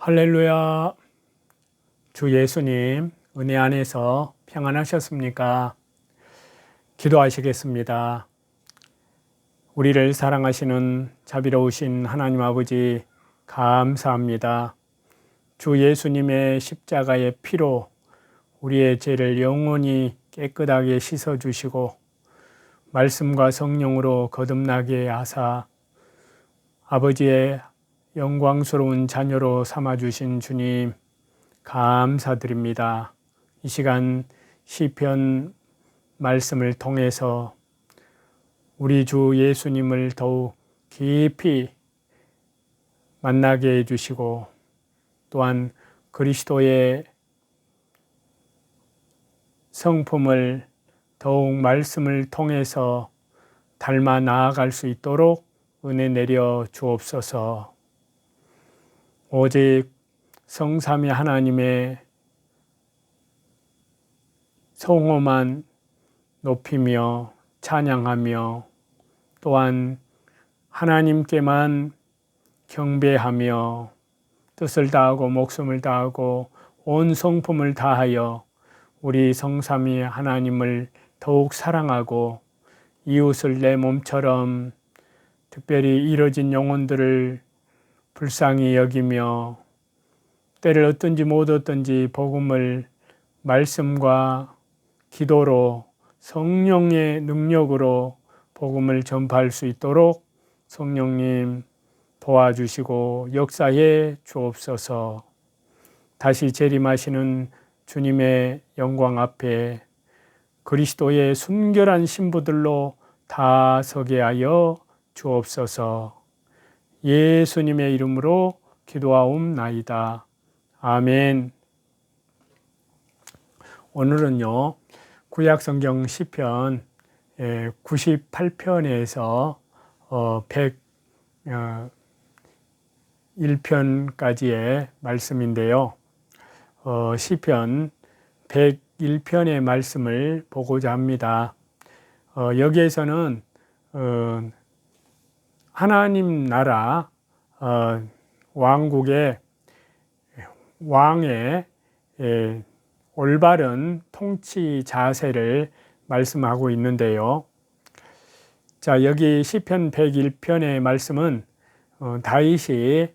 할렐루야. 주 예수님, 은혜 안에서 평안하셨습니까? 기도하시겠습니다. 우리를 사랑하시는 자비로우신 하나님 아버지, 감사합니다. 주 예수님의 십자가의 피로 우리의 죄를 영원히 깨끗하게 씻어주시고, 말씀과 성령으로 거듭나게 하사 아버지의 영광스러운 자녀로 삼아주신 주님, 감사드립니다. 이 시간 시편 말씀을 통해서 우리 주 예수님을 더욱 깊이 만나게 해주시고 또한 그리스도의 성품을 더욱 말씀을 통해서 닮아 나아갈 수 있도록 은혜 내려 주옵소서. 오직 성삼위 하나님의 성호만 높이며 찬양하며 또한 하나님께만 경배하며 뜻을 다하고 목숨을 다하고 온 성품을 다하여 우리 성삼위 하나님을 더욱 사랑하고 이웃을 내 몸처럼 특별히 이뤄진 영혼들을 불쌍히 여기며 때를 어떤지 못 어떤지 복음을 말씀과 기도로 성령의 능력으로 복음을 전파할 수 있도록 성령님 도와주시고 역사해 주옵소서. 다시 재림하시는 주님의 영광 앞에 그리스도의 순결한 신부들로 다 서게 하여 주옵소서. 예수님의 이름으로 기도하옵나이다. 아멘. 오늘은요, 구약 성경 시편 98편에서 101편까지의 말씀인데요. 어, 시편 101편의 말씀을 보고자 합니다. 어, 여기에서는 어, 하나님 나라 왕국의 왕의 올바른 통치 자세를 말씀하고 있는데요. 자, 여기 시편 101편의 말씀은 어, 다윗이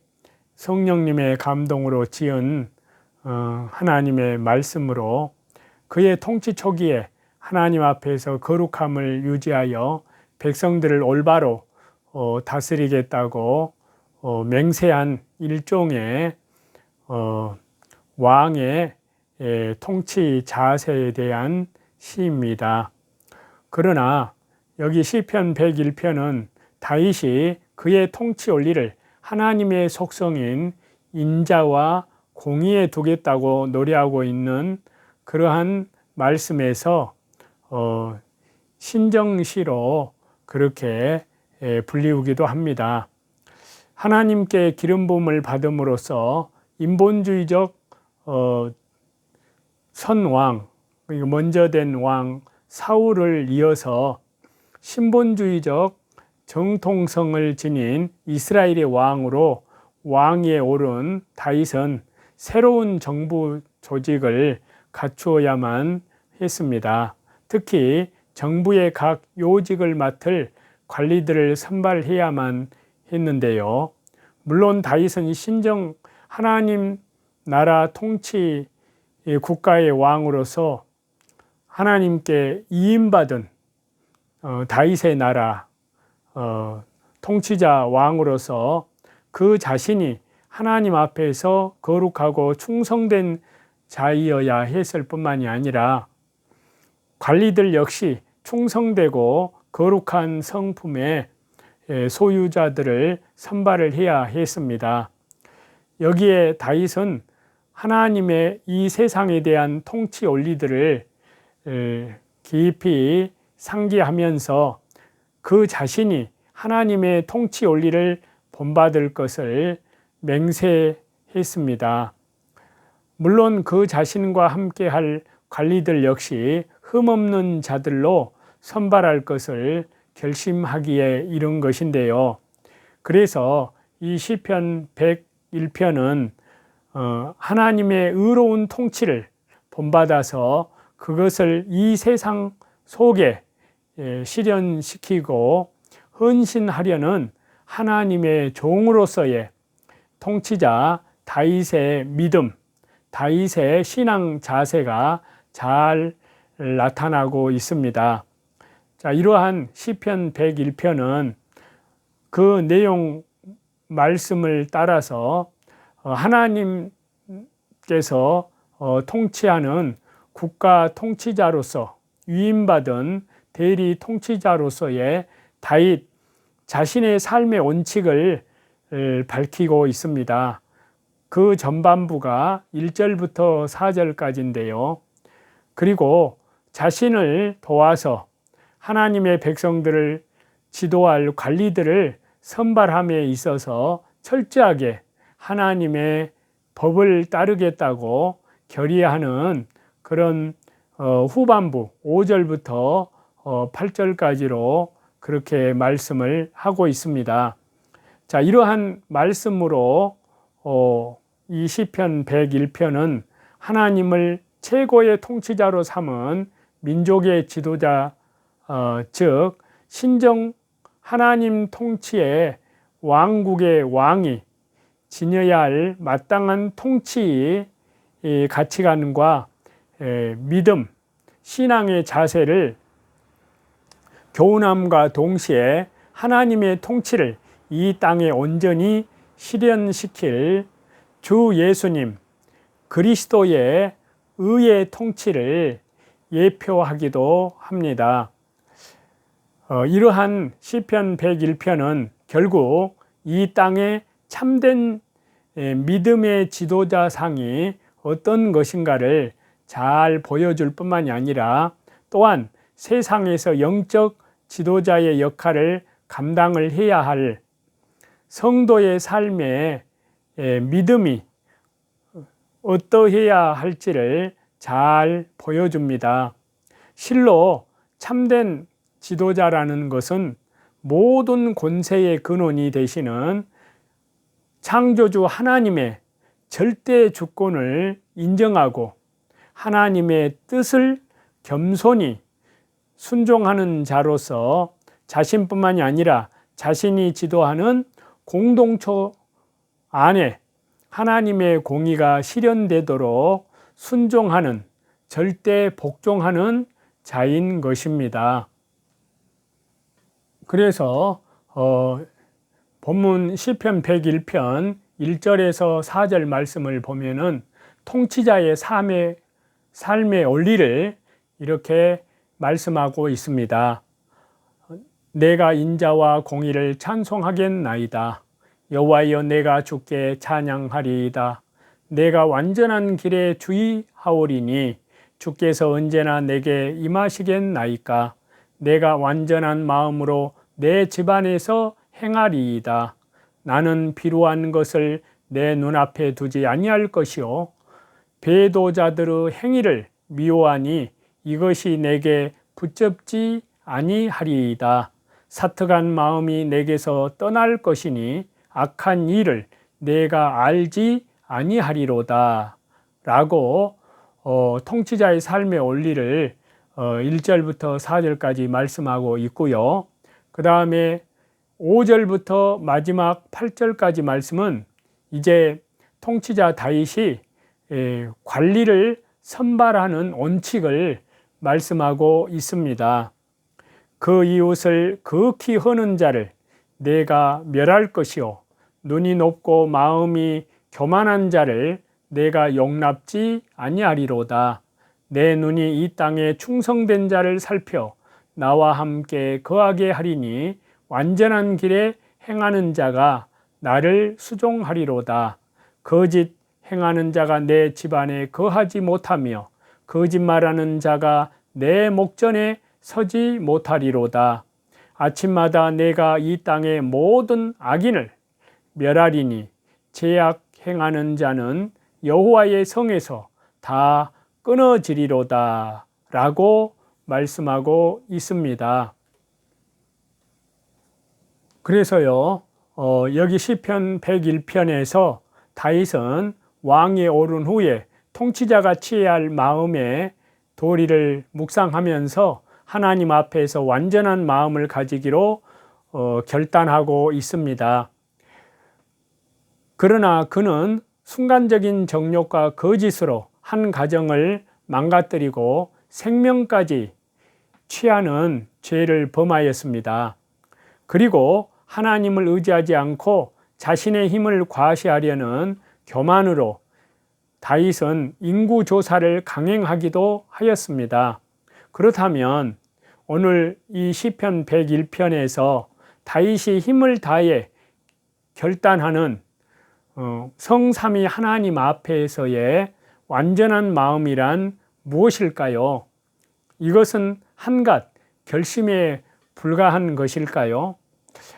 성령님의 감동으로 지은 어, 하나님의 말씀으로 그의 통치 초기에 하나님 앞에서 거룩함을 유지하여 백성들을 올바로 어, 다스리겠다고 어, 맹세한 일종의 어, 왕의 예, 통치 자세에 대한 시입니다. 그러나 여기 시편 101편은 다윗이 그의 통치 원리를 하나님의 속성인 인자와 공의에 두겠다고 노래하고 있는 그러한 말씀에서 어, 신정시로 그렇게 예, 불리우기도 합니다. 하나님께 기름 부음을 받음으로써 인본주의적 어, 선왕, 먼저 된 왕 사울을 이어서 신본주의적 정통성을 지닌 이스라엘의 왕으로 왕위에 오른 다윗은 새로운 정부 조직을 갖추어야만 했습니다. 특히 정부의 각 요직을 맡을 관리들을 선발해야만 했는데요. 물론 다윗은 신정 하나님 나라 통치 국가의 왕으로서 하나님께 이임받은 어, 다윗의 나라 어, 통치자 왕으로서 그 자신이 하나님 앞에서 거룩하고 충성된 자이어야 했을 뿐만이 아니라 관리들 역시 충성되고 거룩한 성품의 소유자들을 선발을 해야 했습니다. 여기에 다윗은 하나님의 이 세상에 대한 통치 원리들을 깊이 상기하면서 그 자신이 하나님의 통치 원리를 본받을 것을 맹세했습니다. 물론 그 자신과 함께 할 관리들 역시 흠없는 자들로 선발할 것을 결심하기에 이른 것인데요. 그래서 이 시편 101편은 어, 하나님의 의로운 통치를 본받아서 그것을 이 세상 속에 예, 실현시키고 헌신하려는 하나님의 종으로서의 통치자 다윗의 믿음, 다윗의 신앙 자세가 잘 나타나고 있습니다. 자, 이러한 시편 101편은 그 내용 말씀을 따라서 어, 하나님께서 어, 통치하는 국가 통치자로서 위임받은 대리 통치자로서의 다윗 자신의 삶의 원칙을 밝히고 있습니다. 그 전반부가 1절부터 4절까지인데요. 그리고 자신을 도와서 하나님의 백성들을 지도할 관리들을 선발함에 있어서 철저하게 하나님의 법을 따르겠다고 결의하는 그런 어, 후반부 5절부터 어, 8절까지로 그렇게 말씀을 하고 있습니다. 자, 이러한 말씀으로 어, 이 시편 101편은 하나님을 최고의 통치자로 삼은 민족의 지도자 어, 즉 신정 하나님 통치의 왕국의 왕이 지녀야 할 마땅한 통치 가치관과 믿음, 신앙의 자세를 교훈함과 동시에 하나님의 통치를 이 땅에 온전히 실현시킬 주 예수님 그리스도의 의의 통치를 예표하기도 합니다. 어, 이러한 시편 101편은 결국 이 땅에 참된 믿음의 지도자 상이 어떤 것인가를 잘 보여줄 뿐만이 아니라 또한 세상에서 영적 지도자의 역할을 감당을 해야 할 성도의 삶에 믿음이 어떠해야 할지를 잘 보여줍니다. 실로 참된 지도자라는 것은 모든 권세의 근원이 되시는 창조주 하나님의 절대 주권을 인정하고 하나님의 뜻을 겸손히 순종하는 자로서 자신뿐만이 아니라 자신이 지도하는 공동체 안에 하나님의 공의가 실현되도록 순종하는 절대 복종하는 자인 것입니다. 그래서 어, 본문 시편 101편 1절에서 4절 말씀을 보면은 통치자의 삶의 삶의 원리를 이렇게 말씀하고 있습니다. 내가 인자와 공의를 찬송하겠나이다. 여호와여 내가 주께 찬양하리이다. 내가 완전한 길에 주의하오리니 주께서 언제나 내게 임하시겠나이까. 내가 완전한 마음으로 내 집안에서 행하리이다. 나는 비루한 것을 내 눈앞에 두지 아니할 것이요 배도자들의 행위를 미워하니 이것이 내게 붙잡지 아니하리이다. 사특한 마음이 내게서 떠날 것이니 악한 일을 내가 알지 아니하리로다. 라고 어, 통치자의 삶의 원리를 어, 1절부터 4절까지 말씀하고 있고요. 그 다음에 5절부터 마지막 8절까지 말씀은 이제 통치자 다윗이 관리를 선발하는 원칙을 말씀하고 있습니다. 그 이웃을 극히 허는 자를 내가 멸할 것이요 눈이 높고 마음이 교만한 자를 내가 용납지 아니하리로다. 내 눈이 이 땅에 충성된 자를 살펴 나와 함께 거하게 하리니 완전한 길에 행하는 자가 나를 수종하리로다. 거짓 행하는 자가 내 집안에 거하지 못하며 거짓말하는 자가 내 목전에 서지 못하리로다. 아침마다 내가 이 땅의 모든 악인을 멸하리니 제약 행하는 자는 여호와의 성에서 다 끊어지리로다. 라고 말씀하고 있습니다. 그래서요, 어, 여기 시편 101편에서 다윗은 왕에 오른 후에 통치자가 취해야 할 마음의 도리를 묵상하면서 하나님 앞에서 완전한 마음을 가지기로 어, 결단하고 있습니다. 그러나 그는 순간적인 정욕과 거짓으로 한 가정을 망가뜨리고 생명까지 취하는 죄를 범하였습니다. 그리고 하나님을 의지하지 않고 자신의 힘을 과시하려는 교만으로 다윗은 인구 조사를 강행하기도 하였습니다. 그렇다면 오늘 이 시편 101편에서 다윗이 힘을 다해 결단하는 어, 성삼위 하나님 앞에서의 완전한 마음이란 무엇일까요? 이것은 한갓 결심에 불과한 것일까요?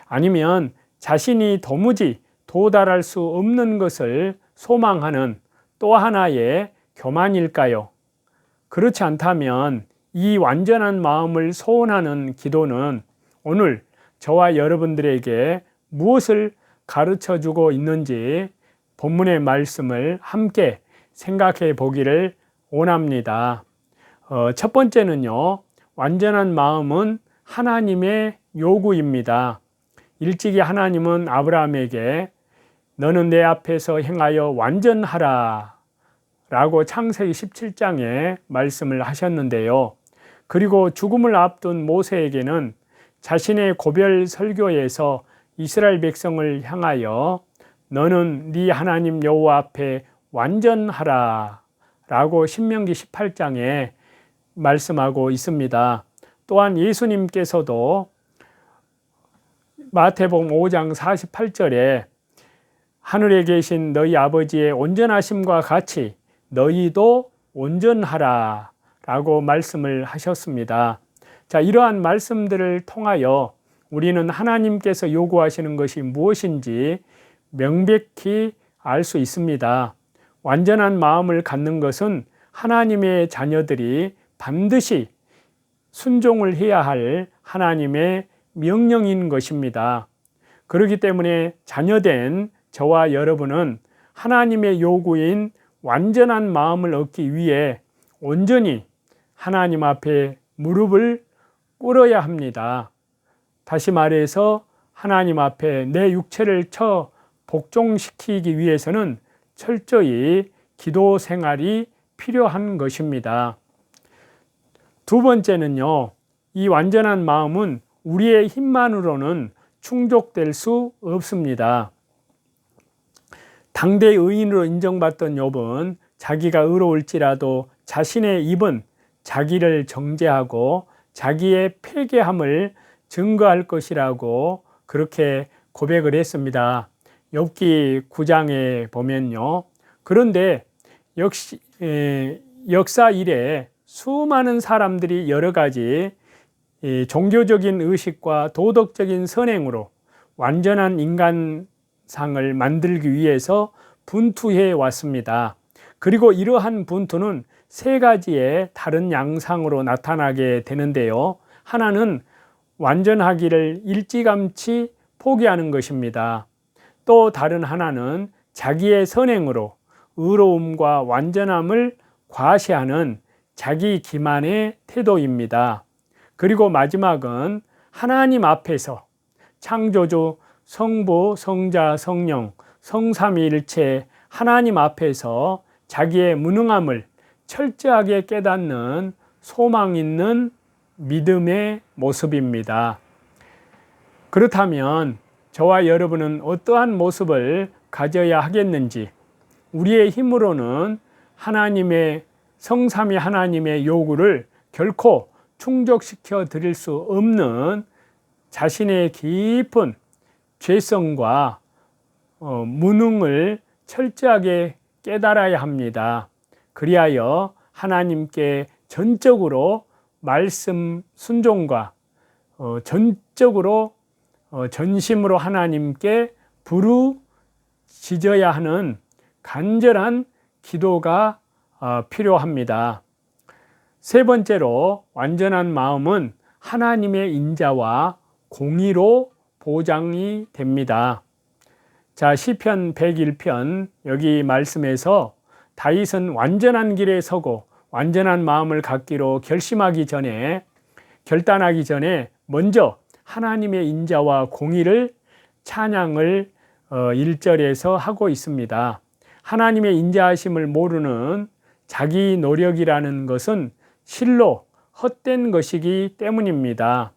아니면 자신이 도무지 도달할 수 없는 것을 소망하는 또 하나의 교만일까요? 그렇지 않다면 이 완전한 마음을 소원하는 기도는 오늘 저와 여러분들에게 무엇을 가르쳐 주고 있는지 본문의 말씀을 함께 생각해 보기를 원합니다. 어, 첫 번째는요, 완전한 마음은 하나님의 요구입니다. 일찍이 하나님은 아브라함에게 너는 내 앞에서 행하여 완전하라 라고 창세기 17장에 말씀을 하셨는데요. 그리고 죽음을 앞둔 모세에게는 자신의 고별 설교에서 이스라엘 백성을 향하여 너는 네 하나님 여호와 앞에 완전하라 라고 신명기 18장에 말씀하고 있습니다. 또한 예수님께서도 마태복음 5장 48절에 하늘에 계신 너희 아버지의 온전하심과 같이 너희도 온전하라 라고 말씀을 하셨습니다. 자, 이러한 말씀들을 통하여 우리는 하나님께서 요구하시는 것이 무엇인지 명백히 알 수 있습니다. 완전한 마음을 갖는 것은 하나님의 자녀들이 반드시 순종을 해야 할 하나님의 명령인 것입니다. 그렇기 때문에 자녀된 저와 여러분은 하나님의 요구인 완전한 마음을 얻기 위해 온전히 하나님 앞에 무릎을 꿇어야 합니다. 다시 말해서 하나님 앞에 내 육체를 쳐 복종시키기 위해서는 철저히 기도 생활이 필요한 것입니다. 두 번째는요, 이 완전한 마음은 우리의 힘만으로는 충족될 수 없습니다. 당대 의인으로 인정받던 욥은 자기가 의로울지라도 자신의 입은 자기를 정죄하고 자기의 폐괴함을 증거할 것이라고 그렇게 고백을 했습니다. 욥기 9장에 보면요. 그런데 역시 역사 이래 수많은 사람들이 여러 가지 종교적인 의식과 도덕적인 선행으로 완전한 인간상을 만들기 위해서 분투해 왔습니다. 그리고 이러한 분투는 세 가지의 다른 양상으로 나타나게 되는데요. 하나는 완전하기를 일찌감치 포기하는 것입니다. 또 다른 하나는 자기의 선행으로 의로움과 완전함을 과시하는 자기 기만의 태도입니다. 그리고 마지막은 하나님 앞에서 창조주 성부, 성자, 성령, 성삼위일체 하나님 앞에서 자기의 무능함을 철저하게 깨닫는 소망 있는 믿음의 모습입니다. 그렇다면 저와 여러분은 어떠한 모습을 가져야 하겠는지 우리의 힘으로는 하나님의 성삼위 하나님의 요구를 결코 충족시켜 드릴 수 없는 자신의 깊은 죄성과 어, 무능을 철저하게 깨달아야 합니다. 그리하여 하나님께 전적으로 말씀 순종과 어, 전적으로 어, 전심으로 하나님께 부르짖어야 하는 간절한 기도가 어, 필요합니다. 세 번째로 완전한 마음은 하나님의 인자와 공의로 보장이 됩니다. 자, 시편 101편 여기 말씀에서 다윗은 완전한 길에 서고 완전한 마음을 갖기로 결심하기 전에 결단하기 전에 먼저 하나님의 인자와 공의를 찬양을 어, 1절에서 하고 있습니다. 하나님의 인자하심을 모르는 자기 노력이라는 것은 실로 헛된 것이기 때문입니다.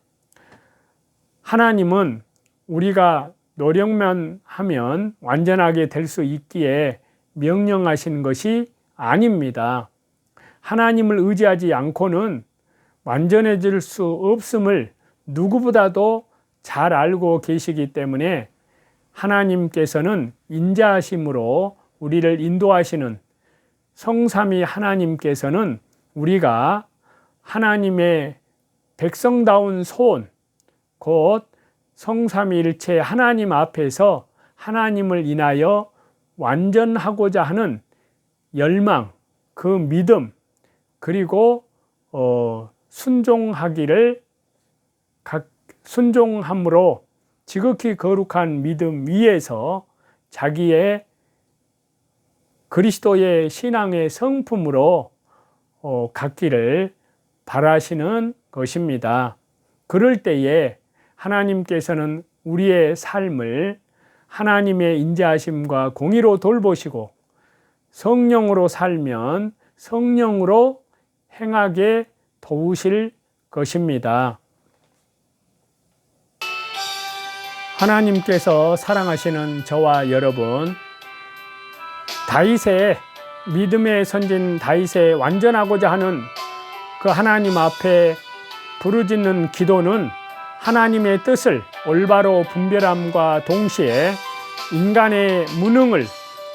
하나님은 우리가 노력만 하면 완전하게 될 수 있기에 명령하신 것이 아닙니다. 하나님을 의지하지 않고는 완전해질 수 없음을 누구보다도 잘 알고 계시기 때문에 하나님께서는 인자하심으로 우리를 인도하시는 성삼위 하나님께서는 우리가 하나님의 백성다운 소원, 곧 성삼위일체 하나님 앞에서 하나님을 인하여 완전하고자 하는 열망, 그 믿음, 그리고 어, 순종하기를 각 순종함으로 지극히 거룩한 믿음 위에서 자기의 그리스도의 신앙의 성품으로 어, 갖기를 바라시는 것입니다. 그럴 때에 하나님께서는 우리의 삶을 하나님의 인자하심과 공의로 돌보시고 성령으로 살면 성령으로 행하게 도우실 것입니다. 하나님께서 사랑하시는 저와 여러분, 다윗의 믿음의 선진 다윗의 완전하고자 하는 그 하나님 앞에 부르짖는 기도는 하나님의 뜻을 올바로 분별함과 동시에 인간의 무능을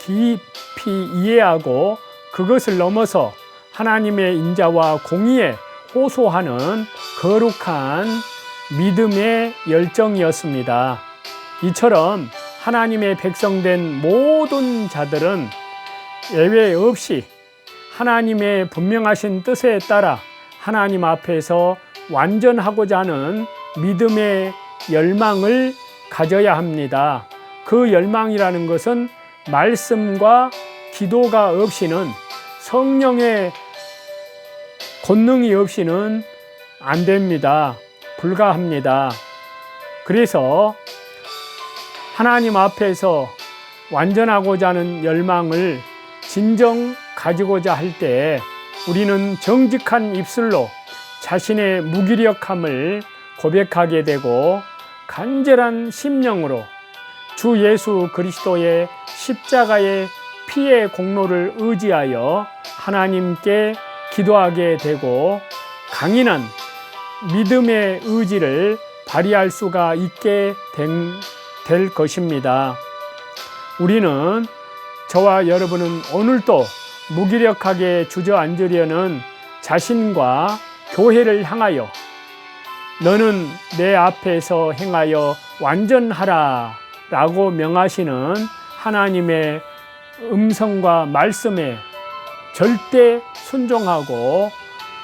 깊이 이해하고 그것을 넘어서 하나님의 인자와 공의에 호소하는 거룩한 믿음의 열정이었습니다. 이처럼 하나님의 백성된 모든 자들은 예외 없이 하나님의 분명하신 뜻에 따라 하나님 앞에서 완전하고자 하는 믿음의 열망을 가져야 합니다. 그 열망이라는 것은 말씀과 기도가 없이는 성령의 권능이 없이는 안 됩니다. 불가합니다. 그래서 하나님 앞에서 완전하고자 하는 열망을 진정 가지고자 할 때 우리는 정직한 입술로 자신의 무기력함을 고백하게 되고 간절한 심령으로 주 예수 그리스도의 십자가의 피의 공로를 의지하여 하나님께 기도하게 되고 강인한 믿음의 의지를 발휘할 수가 있게 된, 될 것입니다. 우리는 저와 여러분은 오늘도 무기력하게 주저앉으려는 자신과 교회를 향하여 너는 내 앞에서 행하여 완전하라 라고 명하시는 하나님의 음성과 말씀에 절대 순종하고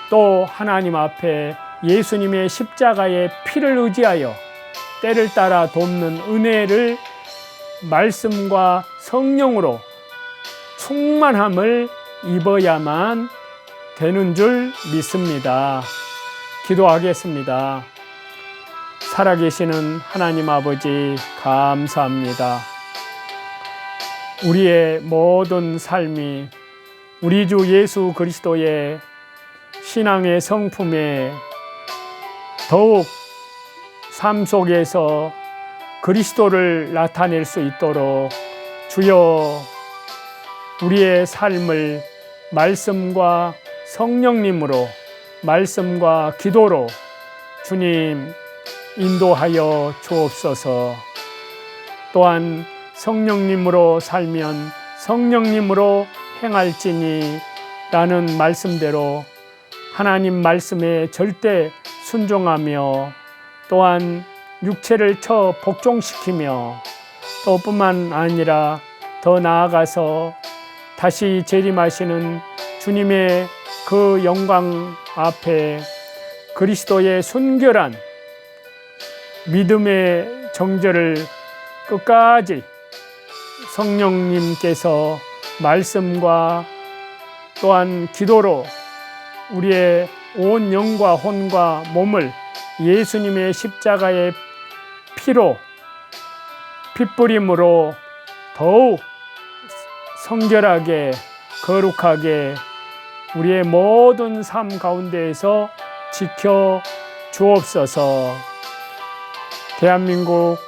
또 하나님 앞에 예수님의 십자가의 피를 의지하여 때를 따라 돕는 은혜를 말씀과 성령으로 충만함을 입어야만 되는 줄 믿습니다. 기도하겠습니다. 살아계시는 하나님 아버지, 감사합니다. 우리의 모든 삶이 우리 주 예수 그리스도의 신앙의 성품에 더욱 삶 속에서 그리스도를 나타낼 수 있도록 주여 우리의 삶을 말씀과 성령님으로 말씀과 기도로 주님 인도하여 주옵소서. 또한 성령님으로 살면 성령님으로 행할지니 라는 말씀대로 하나님 말씀에 절대 순종하며 또한 육체를 처 복종시키며 또 뿐만 아니라 더 나아가서 다시 재림하시는 주님의 그 영광 앞에 그리스도의 순결한 믿음의 정절을 끝까지 성령님께서 말씀과 또한 기도로 우리의 온 영과 혼과 몸을 예수님의 십자가의 피로 핏부림으로 더욱 성결하게 거룩하게 우리의 모든 삶 가운데에서 지켜 주옵소서. 대한민국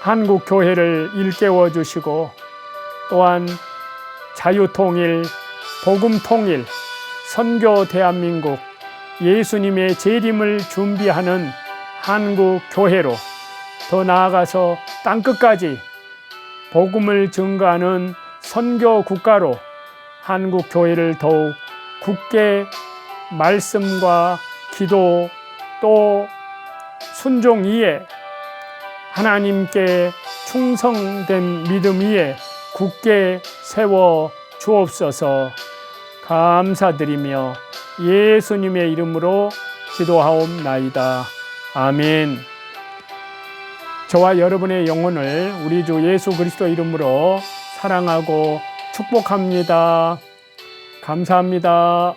한국 교회를 일깨워 주시고 또한 자유통일, 복음통일, 선교 대한민국 예수님의 재림을 준비하는 한국 교회로 더 나아가서 땅 끝까지 복음을 증거하는 선교 국가로 한국 교회를 더욱 굳게 말씀과 기도 또 순종 위에 하나님께 충성된 믿음 위에 굳게 세워 주옵소서 감사드리며 예수님의 이름으로 기도하옵나이다. 아멘. 저와 여러분의 영혼을 우리 주 예수 그리스도 이름으로 사랑하고 축복합니다. 감사합니다.